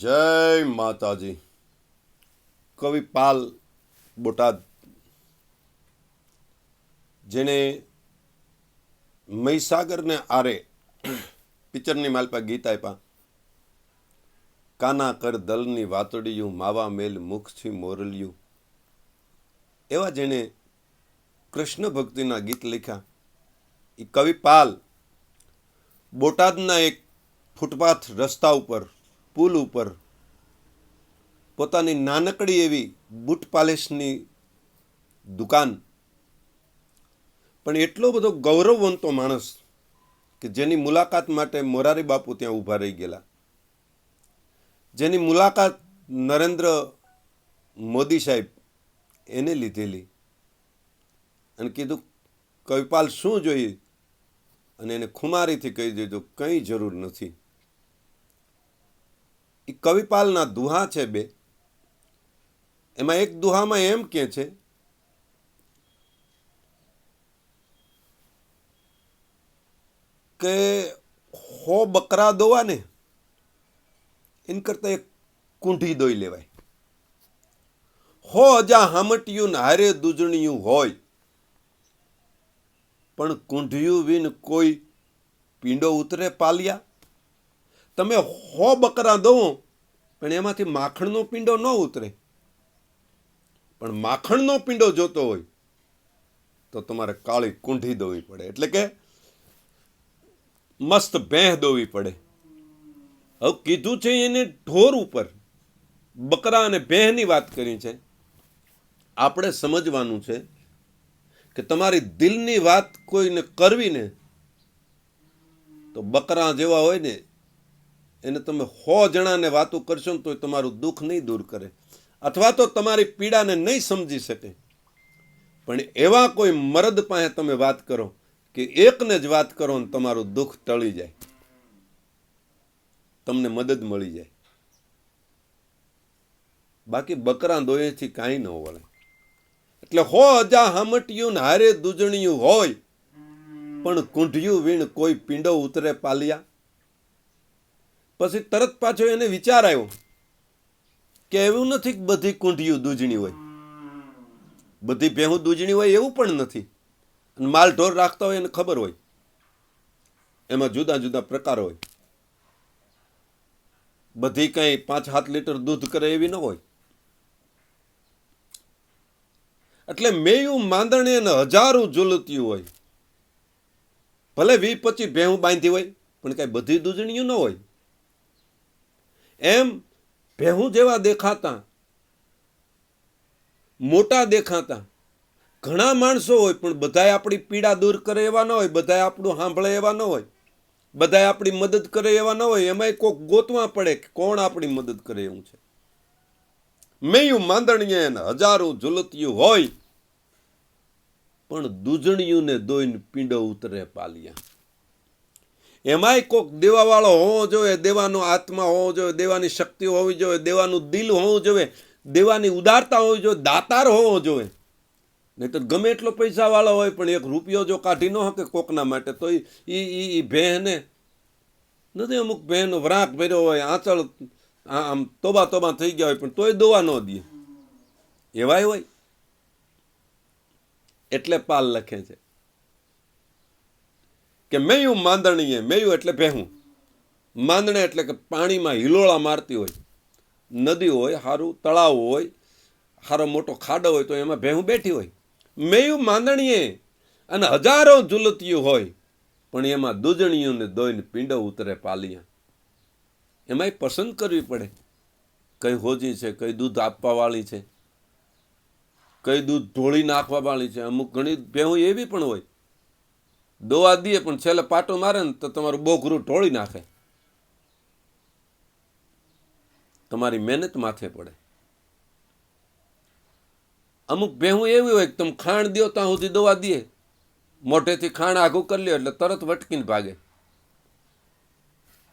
જય માતાજી. કવિ પાલ બોટાદ. જેણે મહીસાગરને આરે પિક્ચરની માલપા ગીત આપ્યા કાના કર દલની વાતડિયું, માવા મેલ મુખથી મોરલિયું. એવા જેણે કૃષ્ણ ભક્તિના ગીત લખ્યા. એ કવિ પાલ બોટાદના એક ફૂટપાથ રસ્તા ઉપર પુલ ઉપર પોતાની નાનકડી એવી બૂટ પાલિશની દુકાન. પણ એટલો બધો ગૌરવવંતો માણસ કે જેની મુલાકાત માટે મોરારી બાપુ ત્યાં ઊભા રહી ગયેલા. જેની મુલાકાત નરેન્દ્ર મોદી સાહેબ એને લીધેલી અને કીધું, કવિપાલ, શું જોઈએ? અને એને ખુમારીથી કહી દીધું, કંઈ જરૂર નથી. કવિપાલના દુહા છે બે. એમાં એક દુહામાં એમ કે છે, કે હો બકરા દોવા ને એન કરતાં એક કુંઢી દોઈ લેવાય. હો અજા હામટિયું હારે દૂજણિયું હોય, પણ કુંઢિયું વિન કોઈ પીંડો ઉતરે પાલિયા. તમે હો બકરા દો પણ એમાંથી માખણનો પીંડો ન ઉતરે. પણ માખણનો પીંડો જોતો હોય, તો તમારે કાળી કુંઠી દોવી પડે. એટલે કે મસ્ત ભેંહ દોવી પડે. હવે કીધું છે એને ઢોર ઉપર, બકરા અને ભેહની વાત કરી છે. આપણે સમજવાનું છે કે તમારી દિલની વાત કોઈને કરવી ને, તો બકરા જેવા હોય ને એને તમે સો જણાને વાતો કરશો ને તો તમારું દુઃખ નહીં દૂર કરે. અથવા તો તમારી પીડાને નહીં સમજી શકે. પણ એવા કોઈ મરદ પાસે તમે વાત કરો કે એકને જ વાત કરો ને તમારું દુઃખ ટળી જાય. તમને મદદ મળી જાય. બાકી બકરા દોયેથી કાંઈ ન વળે. એટલે હો અજા હામટિયું હારે દૂજણિયું હોય, પણ કુંઢિયું વીણ કોઈ પીંડો ઉતરે પાલિયા? પછી તરત પાછો એને વિચાર આવ્યો કે એવું નથી બધી કુંઢિયું દૂજણી હોય. બધી ભેહું દૂજણી હોય એવું પણ નથી. માલ ઢોર રાખતા હોય એને ખબર હોય. એમાં જુદા જુદા પ્રકાર હોય. બધી કંઈ પાંચ સાત લીટર દૂધ કરે એવી ન હોય. એટલે મેયું માંદણે અને હજારો ઝુલત્યું હોય. ભલે વી પચી ભેહું બાંધી હોય, પણ કાંઈ બધી દૂજણીઓ ન હોય. એમ ભેહું જેવા દેખાતા, મોટા દેખાતા. ઘણા માણસો હોય, પણ બધાય આપણી પીડા દૂર કરે એવા ન હોય, બધાય આપણું સાંભળે એવા ન હોય, બધાય આપણી મદદ કરે એવા ન હોય, એમાંય કોક ગોતવા પડે કે કોણ આપણી મદદ કરે એવું છે. મેયું માંદણીએ ને હજારો ઝુલતિયું હોય, પણ દૂજણીયુંને દોઈને પીંડો ઉતરે પાલિયા. એમાંય કોક દેવાવાળો હોવો જોઈએ, દેવાનો આત્મા હોવો જોઈએ, દેવાની શક્તિ હોવી જોઈએ, દેવાનું દિલ હોવું જોઈએ, દેવાની ઉદારતા હોવી જોઈએ, દાતાર હોવો જોઈએ. નહીં તો ગમે એટલો પૈસાવાળો હોય, પણ એક રૂપિયો જો કાઢી ન શકે કોકના માટે, તો એ એ ભેહને નથી અમુક ભેહનો વરાક ભર્યો હોય, આંચળ આમ તોબા તોબા થઈ ગયા હોય, પણ તોય દોવા ન દે. એવાય હોય. એટલે પાલ લખે છે. કે મેયું માંદણીએ મેયું એટલે ભેહું. માંદણે એટલે કે પાણીમાં હિલોળા મારતી હોય, નદી હોય સારું તળાવ હોય સારો મોટો ખાડો હોય તો એમાં ભેહું બેઠી હોય. મેયું માંદણીએ અને હજારો ઝુલતિયું હોય, પણ એમાં દૂજણીઓને દોઈને પીંડો ઉતરે પાલિયા. એમાંય પસંદ કરવી પડે. કઈ હોજી છે, કઈ દૂધ આપવાવાળી છે, કઈ દૂધ ઢોળી નાખવા વાળી છે, અમુક ઘણી ભેહું એવી પણ હોય. દોવા દઈએ પણ છેલ્લે પાટો મારે ને તો તમારું બોઘરું ઢોળી નાખે. તમારી મહેનત માથે પડે. અમુક ભેહું એવી હોય કે તમે ખાણ દો ત્યાં સુધી દવા દઈએ. મોઢેથી ખાણ આઘું કરી લ્યો એટલે તરત વટકીને ભાગે.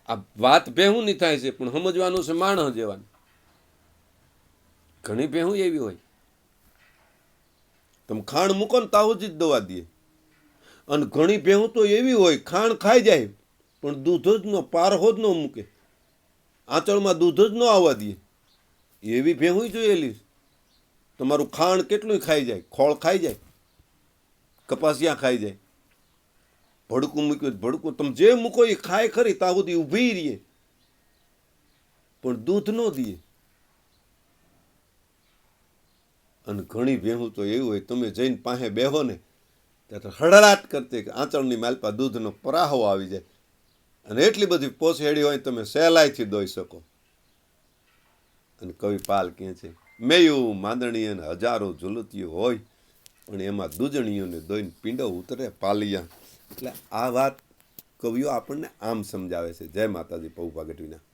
આ વાત ભેહું નહીં થાય છે, પણ સમજવાનું છે માણસ જેવાનું. ઘણી ભેહું એવી હોય. તમે ખાણ મૂકો ને તાવ જ દવા દે અને ઘણી ભેહું તો એવી હોય, ખાણ ખાઈ જાય, પણ દૂધ જ નો પારહો જ ન મૂકે. આંચળમાં દૂધ જ ન આવવા દે. એવી ભેહું જોયેલી તમારું ખાણ કેટલું ખાઈ જાય, ખોળ ખાઈ જાય, કપાસિયા ખાઈ જાય. ભડકું મૂક્યું ભડકું, તમે જે મૂકો એ ખાય ખરી, તા સુધી ઊભી રહીએ. પણ દૂધ ન દે. અને ઘણી ભેહું તો એવું હોય, તમે જઈને પાસે બેહો ને ત્યારે હળહળાટ કરતી આંચળની માલપા દૂધનો પરાહો આવી જાય. અને એટલી બધી પોસેડી હોય તમે સહેલાઈથી દોઈ શકો. અને કવિ પાલ કહે છે, મેયું માંદણી અને હજારો ઝુલતીઓ હોય, પણ એમાં દૂજણીઓને દોઈને પીંડો ઉતરે પાલિયા. એટલે આ વાત કવિઓ આપણને આમ સમજાવે છે. જય માતાજી ગઢવીના